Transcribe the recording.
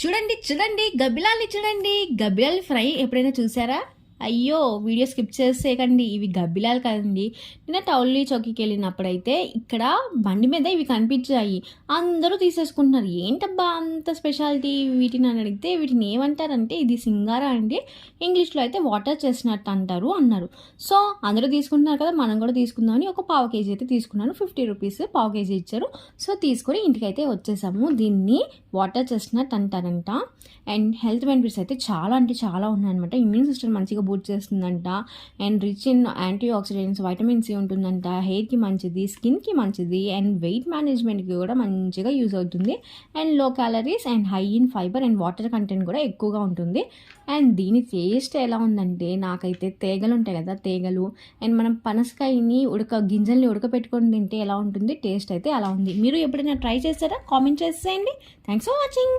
చూడండి చూడండి గబ్బిలాల్ని చూడండి. గబ్బిలాల్ ఫ్రై ఎప్పుడైనా చూసారా? అయ్యో వీడియో స్కిప్ చేసేయకండి. ఇవి గబ్బిలాలు కదండి. నిన్న టౌలీ చౌకీకి వెళ్ళినప్పుడైతే ఇక్కడ బండి మీద ఇవి కనిపించాయి. అందరూ తీసేసుకుంటున్నారు. ఏంటబ్బా అంత స్పెషాలిటీ? వీటిని అని అడిగితే వీటిని ఏమంటారంటే ఇది సింగారా అండి. ఇంగ్లీష్లో అయితే వాటర్ చేసినట్టు అంటారు అన్నారు. సో అందరూ తీసుకుంటున్నారు కదా మనం కూడా తీసుకుందామని ఒక పావు కేజీ అయితే తీసుకున్నాను. ఫిఫ్టీ రూపీస్ పావు కేజీ ఇచ్చారు. సో తీసుకొని ఇంటికైతే వచ్చేసాము. దీన్ని వాటర్ చేసినట్టు అంటారంట. అండ్ హెల్త్ బెనిఫిట్స్ అయితే చాలా అంటే చాలా ఉన్నాయన్నమాట. ఇమ్యూన్ సిస్టమ్ మంచిగా బూట్ చేస్తుందంట. And rich in antioxidants vitamin C ఉంటుందంట హెయిర్కి మంచిది స్కిన్కి మంచిది అండ్ వెయిట్ మేనేజ్మెంట్కి కూడా మంచిగా యూజ్ అవుతుంది. And low calories and high in fiber and water content కూడా ఎక్కువగా ఉంటుంది. అండ్ దీని టేస్ట్ ఎలా ఉందంటే నాకైతే తేగలు ఉంటాయి కదా తేగలు. అండ్ మనం పనసకాయని ఉడక గింజల్ని ఉడకపెట్టుకొని తింటే ఎలా ఉంటుంది? టేస్ట్ అయితే అలా ఉంది. మీరు ఎప్పుడైనా ట్రై చేస్తారా కామెంట్ చేసేయండి. Thanks for watching